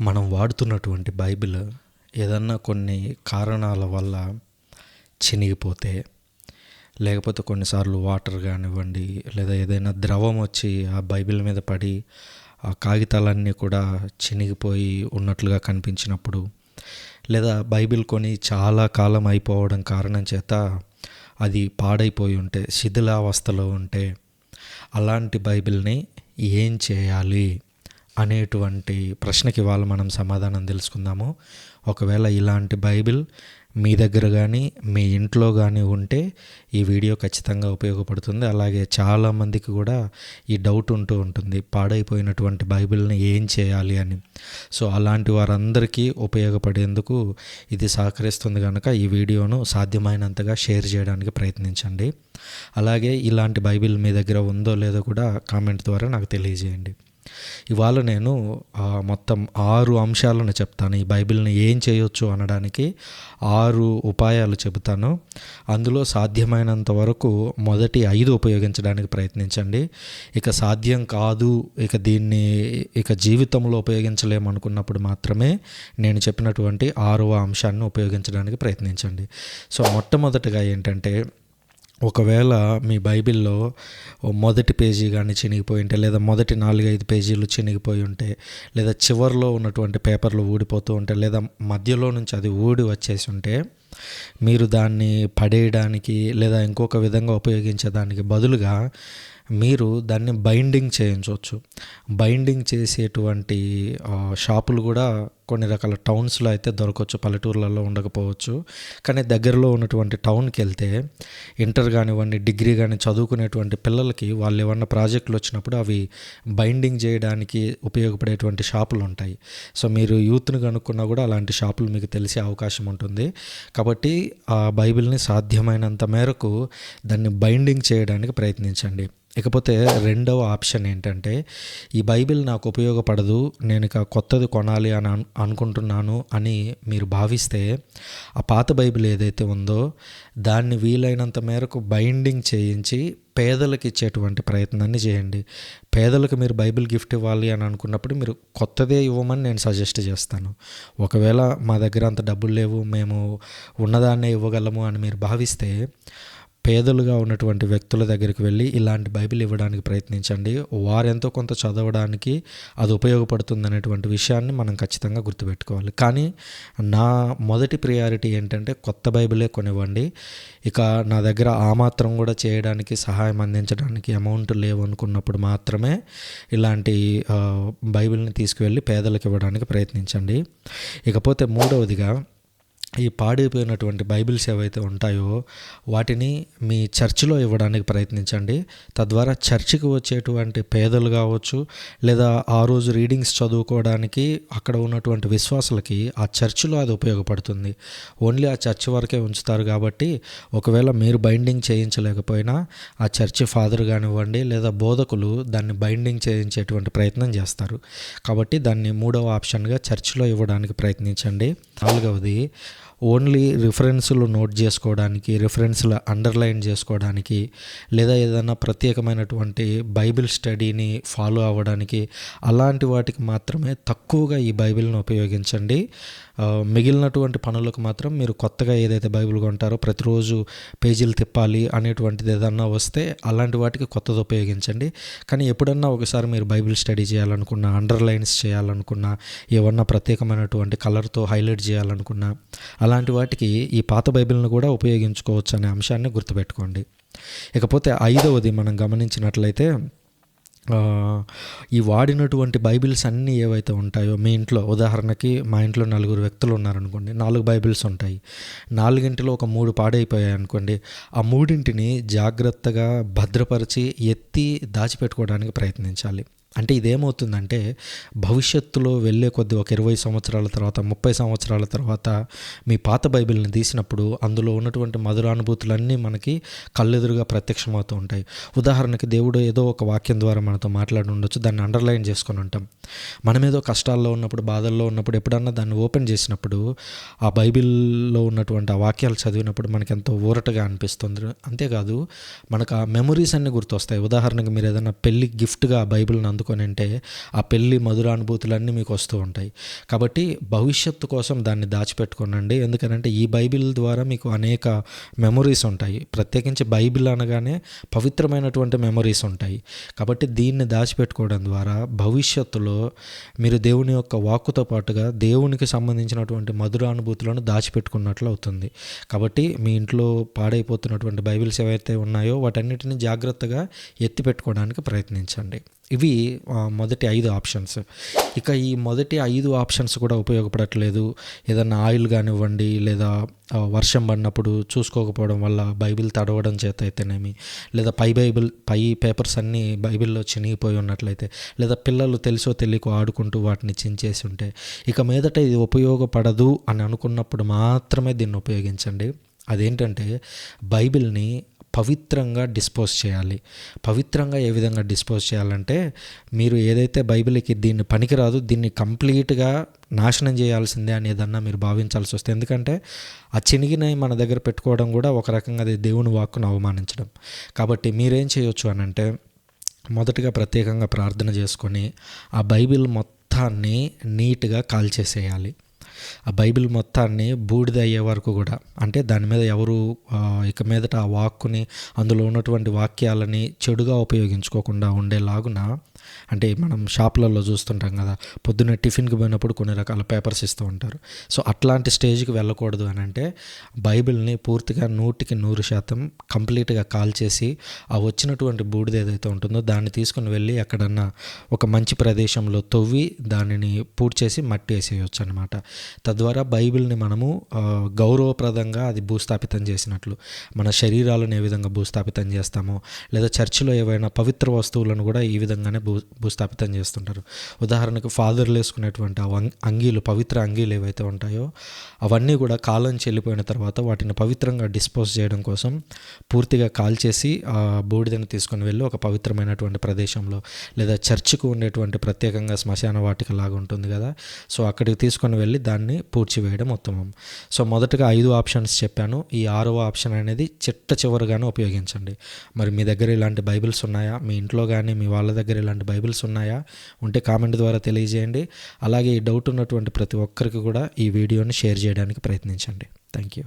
మనం వాడుతున్నటువంటి బైబిల్ ఏదన్నా కొన్ని కారణాల వల్ల చినిగిపోతే లేకపోతే కొన్నిసార్లు వాటర్ కానివ్వండి లేదా ఏదైనా ద్రవం వచ్చి ఆ బైబిల్ మీద పడి ఆ కాగితాలన్నీ కూడా చినిగిపోయి ఉన్నట్లుగా కనిపించినప్పుడు లేదా బైబిల్ కొని చాలా కాలం అయిపోవడం కారణం చేత అది పాడైపోయి ఉంటే శిథిలావస్థలో ఉంటే అలాంటి బైబిల్ని ఏం చేయాలి? అనేటువంటి ప్రశ్నకి ఇవాళ మనం సమాధానం తెలుసుకుందాము. ఒకవేళ ఇలాంటి బైబిల్ మీ దగ్గర కానీ మీ ఇంట్లో కానీ ఉంటే ఈ వీడియో ఖచ్చితంగా ఉపయోగపడుతుంది. అలాగే చాలామందికి కూడా ఈ డౌట్ ఉంటూ ఉంటుంది. పాడైపోయినటువంటి బైబిల్ని ఏం చేయాలి అని. సో అలాంటి వారందరికీ ఉపయోగపడేందుకు ఇది సహకరిస్తుంది కనుక ఈ వీడియోను సాధ్యమైనంతగా షేర్ చేయడానికి ప్రయత్నించండి. అలాగే ఇలాంటి బైబిల్ మీ దగ్గర ఉందో లేదో కూడా కామెంట్ ద్వారా నాకు తెలియజేయండి. ఇవాళ నేను మొత్తం ఆరు అంశాలను చెప్తాను. ఈ బైబిల్ని ఏం చేయొచ్చు అనడానికి ఆరు ఉపాయాలు చెబుతాను. అందులో సాధ్యమైనంత వరకు మొదటి ఐదు ఉపయోగించడానికి ప్రయత్నించండి. ఇక సాధ్యం కాదు ఇక దీన్ని ఇక జీవితంలో ఉపయోగించలేమనుకున్నప్పుడు మాత్రమే నేను చెప్పినటువంటి ఆరవ అంశాన్ని ఉపయోగించడానికి ప్రయత్నించండి. సో మొట్టమొదటిగా ఏంటంటే ఒకవేళ మీ బైబిల్లో మొదటి పేజీ కానీ చినిగిపోయి ఉంటే లేదా మొదటి నాలుగైదు పేజీలు చినిగిపోయి ఉంటే లేదా చివరిలో ఉన్నటువంటి పేపర్లు ఊడిపోతూ ఉంటే లేదా మధ్యలో నుంచి అది ఊడి వచ్చేసి ఉంటే మీరు దాన్ని పడేయడానికి లేదా ఇంకొక విధంగా ఉపయోగించేదానికి బదులుగా మీరు దాన్ని బైండింగ్ చేయించవచ్చు. బైండింగ్ చేసేటువంటి షాపులు కూడా కొన్ని రకాల టౌన్స్లో అయితే దొరకవచ్చు పల్లెటూర్లలో ఉండకపోవచ్చు. కానీ దగ్గరలో ఉన్నటువంటి టౌన్కి వెళ్తే ఇంటర్ కానివ్వండి డిగ్రీ కానీ చదువుకునేటువంటి పిల్లలకి వాళ్ళు ఏమన్నా ప్రాజెక్టులు వచ్చినప్పుడు అవి బైండింగ్ చేయడానికి ఉపయోగపడేటువంటి షాపులు ఉంటాయి. సో మీరు యూత్ని కనుక్కున్నా కూడా అలాంటి షాపులు మీకు తెలిసే అవకాశం ఉంటుంది. కాబట్టి ఆ బైబిల్ని సాధ్యమైనంత మేరకు దాన్ని బైండింగ్ చేయడానికి ప్రయత్నించండి. ఇకపోతే రెండవ ఆప్షన్ ఏంటంటే ఈ బైబిల్ నాకు ఉపయోగపడదు నేను ఇక కొత్తది కొనాలి అని అనుకుంటున్నాను అని మీరు భావిస్తే ఆ పాత బైబిల్ ఏదైతే ఉందో దాన్ని వీలైనంత మేరకు బైండింగ్ చేయించి పేదలకు ఇచ్చేటువంటి ప్రయత్నాన్ని చేయండి. పేదలకు మీరు బైబిల్ గిఫ్ట్ ఇవ్వాలి అని అనుకున్నప్పుడు మీరు కొత్తదే ఇవ్వమని నేను సజెస్ట్ చేస్తాను. ఒకవేళ మా దగ్గర అంత డబ్బులు లేవు మేము ఉన్నదాన్నే ఇవ్వగలము అని మీరు భావిస్తే పేదలుగా ఉన్నటువంటి వ్యక్తుల దగ్గరికి వెళ్ళి ఇలాంటి బైబిల్ ఇవ్వడానికి ప్రయత్నించండి. వారెంతో కొంత చదవడానికి అది ఉపయోగపడుతుంది అనేటువంటి విషయాన్ని మనం ఖచ్చితంగా గుర్తుపెట్టుకోవాలి. కానీ నా మొదటి ప్రియారిటీ ఏంటంటే కొత్త బైబిలే కొనివ్వండి. ఇక నా దగ్గర ఆ మాత్రం కూడా చేయడానికి సహాయం అందించడానికి అమౌంట్ లేవు అనుకున్నప్పుడు మాత్రమే ఇలాంటి బైబిల్ని తీసుకువెళ్ళి పేదలకు ఇవ్వడానికి ప్రయత్నించండి. ఇకపోతే మూడవదిగా ఈ పాడైపోయినటువంటి బైబిల్స్ ఏవైతే ఉంటాయో వాటిని మీ చర్చిలో ఇవ్వడానికి ప్రయత్నించండి. తద్వారా చర్చికి వచ్చేటువంటి పేదలు కావచ్చు లేదా ఆ రోజు రీడింగ్స్ చదువుకోవడానికి అక్కడ ఉన్నటువంటి విశ్వాసులకి ఆ చర్చిలో అది ఉపయోగపడుతుంది. ఓన్లీ ఆ చర్చి వరకే ఉంచుతారు కాబట్టి ఒకవేళ మీరు బైండింగ్ చేయించలేకపోయినా ఆ చర్చి ఫాదర్ కానివ్వండి లేదా బోధకులు దాన్ని బైండింగ్ చేయించేటువంటి ప్రయత్నం చేస్తారు. కాబట్టి దాన్ని మూడవ ఆప్షన్గా చర్చిలో ఇవ్వడానికి ప్రయత్నించండి. నాలుగవది ఓన్లీ రిఫరెన్స్లు నోట్ చేసుకోవడానికి రిఫరెన్స్లు అండర్లైన్ చేసుకోవడానికి లేదా ఏదైనా ప్రత్యేకమైనటువంటి బైబిల్ స్టడీని ఫాలో అవ్వడానికి అలాంటి వాటికి మాత్రమే తక్కువగా ఈ బైబిల్ని ఉపయోగించండి. మిగిలినటువంటి పనులకు మాత్రం మీరు కొత్తగా ఏదైతే బైబిల్ కొంటారో ప్రతిరోజు పేజీలు తిప్పాలి అనేటువంటిది ఏదన్నా వస్తే అలాంటి వాటికి కొత్తది ఉపయోగించండి. కానీ ఎప్పుడన్నా ఒకసారి మీరు బైబిల్ స్టడీ చేయాలనుకున్నా అండర్లైన్స్ చేయాలనుకున్నా ఏమన్నా ప్రత్యేకమైనటువంటి కలర్తో హైలైట్ చేయాలనుకున్నా అలాంటి వాటికి ఈ పాత బైబిల్ను కూడా ఉపయోగించుకోవచ్చు అనే అంశాన్ని గుర్తుపెట్టుకోండి. ఇకపోతే ఐదవది మనం గమనించినట్లయితే ఈ వాడినటువంటి బైబిల్స్ అన్నీ ఏవైతే ఉంటాయో మీ ఇంట్లో ఉదాహరణకి మా ఇంట్లో నలుగురు వ్యక్తులు ఉన్నారనుకోండి నాలుగు బైబిల్స్ ఉంటాయి. నాలుగింటిలో ఒక మూడు పాడైపోయాయి అనుకోండి ఆ మూడింటిని జాగ్రత్తగా భద్రపరిచి ఎత్తి దాచిపెట్టుకోవడానికి ప్రయత్నించాలి. అంటే ఇదేమవుతుందంటే భవిష్యత్తులో వెళ్ళే కొద్ది ఒక ఇరవై సంవత్సరాల తర్వాత ముప్పై సంవత్సరాల తర్వాత మీ పాత బైబిల్ని తీసినప్పుడు అందులో ఉన్నటువంటి మధురానుభూతులన్నీ మనకి కళ్ళెదురుగా ప్రత్యక్షమవుతూ ఉంటాయి. ఉదాహరణకి దేవుడు ఏదో ఒక వాక్యం ద్వారా మనతో మాట్లాడి ఉండొచ్చు దాన్ని అండర్లైన్ చేసుకొని ఉంటాం. మనం ఏదో కష్టాల్లో ఉన్నప్పుడు బాధల్లో ఉన్నప్పుడు ఎప్పుడన్నా దాన్ని ఓపెన్ చేసినప్పుడు ఆ బైబిల్లో ఉన్నటువంటి ఆ వాక్యాలు చదివినప్పుడు మనకి ఎంతో ఊరటగా అనిపిస్తుంది. అంతేకాదు మనకు ఆ మెమరీస్ అన్నీ గుర్తొస్తాయి. ఉదాహరణకి మీరు ఏదైనా పెళ్ళి గిఫ్ట్గా ఆ బైబిల్ని ఎందుకని అంటే ఆ పెళ్ళి మధురానుభూతులన్నీ మీకు వస్తూ ఉంటాయి. కాబట్టి భవిష్యత్తు కోసం దాన్ని దాచిపెట్టుకోనండి. ఎందుకనంటే ఈ బైబిల్ ద్వారా మీకు అనేక మెమొరీస్ ఉంటాయి. ప్రత్యేకించి బైబిల్ అనగానే పవిత్రమైనటువంటి మెమొరీస్ ఉంటాయి. కాబట్టి దీన్ని దాచిపెట్టుకోవడం ద్వారా భవిష్యత్తులో మీరు దేవుని యొక్క వాక్కుతో పాటుగా దేవునికి సంబంధించినటువంటి మధురానుభూతులను దాచిపెట్టుకున్నట్లు అవుతుంది. కాబట్టి మీ ఇంట్లో పాడైపోతున్నటువంటి బైబిల్స్ ఏవైతే ఉన్నాయో వాటన్నిటిని జాగ్రత్తగా ఎత్తి పెట్టుకోవడానికి ప్రయత్నించండి. ఇవి మొదటి ఐదు ఆప్షన్స్. ఇక ఈ మొదటి ఐదు ఆప్షన్స్ కూడా ఉపయోగపడట్లేదు. ఏదన్నా ఆయిల్ కానివ్వండి లేదా వర్షం పడినప్పుడు చూసుకోకపోవడం వల్ల బైబిల్ తడవడం చేత అయితేనేమి లేదా పై బైబిల్ పై పేపర్స్ అన్నీ బైబిల్లో చినిగిపోయి ఉన్నట్లయితే లేదా పిల్లలు తెలుసో తెలియకో ఆడుకుంటూ వాటిని చించేసి ఉంటే ఇక మీదట ఇది ఉపయోగపడదు అని అనుకున్నప్పుడు మాత్రమే దీన్ని ఉపయోగించండి. అదేంటంటే బైబిల్ని పవిత్రంగా డిస్పోజ్ చేయాలి. పవిత్రంగా ఏ విధంగా డిస్పోజ్ చేయాలంటే మీరు ఏదైతే బైబిల్కి దీన్ని పనికిరాదు దీన్ని కంప్లీట్గా నాశనం చేయాల్సిందే అని ఏదన్నా మీరు భావించాల్సి వస్తే. ఎందుకంటే ఆ చినిగినవి మన దగ్గర పెట్టుకోవడం కూడా ఒక రకంగా అది దేవుని వాక్కును అవమానించడం. కాబట్టి మీరేం చేయొచ్చు అనంటే మొదటిగా మొదటగా ప్రత్యేకంగా ప్రార్థన చేసుకొని ఆ బైబిల్ మొత్తాన్ని నీట్గా కాల్చేసేయాలి. ఆ బైబిల్ మొత్తాన్ని బూడిద అయ్యే వరకు కూడా అంటే దాని మీద ఎవరు ఇక మీదట ఆ వాక్కుని అందులో ఉన్నటువంటి వాక్యాలని చెడుగా ఉపయోగించుకోకుండా ఉండేలాగున అంటే మనం షాపులలో చూస్తుంటాం కదా పొద్దున్న టిఫిన్కి పోయినప్పుడు కొన్ని రకాల పేపర్స్ ఇస్తూ ఉంటారు. సో అట్లాంటి స్టేజ్కి వెళ్ళకూడదు అని అంటే బైబిల్ని పూర్తిగా నూటికి నూరు శాతం కంప్లీట్గా కాల్ చేసి ఆ వచ్చినటువంటి బూడిద ఏదైతే ఉంటుందో దాన్ని తీసుకుని వెళ్ళి ఎక్కడన్నా ఒక మంచి ప్రదేశంలో తవ్వి దానిని పూర్తి చేసి మట్టి వేసేయచ్చు అనమాట తద్వారా బైబిల్ని మనము గౌరవప్రదంగా అది భూస్థాపితం చేసినట్లు మన శరీరాలను ఏ విధంగా భూస్థాపితం చేస్తామో లేదా చర్చిలో ఏవైనా పవిత్ర వస్తువులను కూడా ఈ విధంగానే భూ భూస్థాపితం చేస్తుంటారు. ఉదాహరణకు ఫాదర్లు వేసుకునేటువంటి ఆ అంగీలు పవిత్ర అంగీలు ఏవైతే ఉంటాయో అవన్నీ కూడా కాలం చెల్లిపోయిన తర్వాత వాటిని పవిత్రంగా డిస్పోజ్ చేయడం కోసం పూర్తిగా కాల్చేసి ఆ బూడిదను తీసుకొని వెళ్ళి ఒక పవిత్రమైనటువంటి ప్రదేశంలో లేదా చర్చికి ఉండేటువంటి ప్రత్యేకంగా శ్మశాన వాటిక లాగా ఉంటుంది కదా. సో అక్కడికి తీసుకొని వెళ్ళి దాన్ని పూడ్చివేయడం ఉత్తమం. సో మొదటగా ఐదు ఆప్షన్స్ చెప్పాను. ఈ ఆరవ ఆప్షన్ అనేది చిట్ట చివరిగానే ఉపయోగించండి. మరి మీ దగ్గర ఇలాంటి బైబిల్స్ ఉన్నాయా? మీ ఇంట్లో కానీ మీ వాళ్ళ దగ్గర ఇలాంటి బైబిల్స్ ఉన్నాయా? ఉంటే కామెంట్ ద్వారా తెలియజేయండి. అలాగే ఈ డౌట్ ఉన్నటువంటి ప్రతి ఒక్కరికి కూడా ఈ వీడియోని షేర్ చేయడానికి ప్రయత్నించండి. Thank you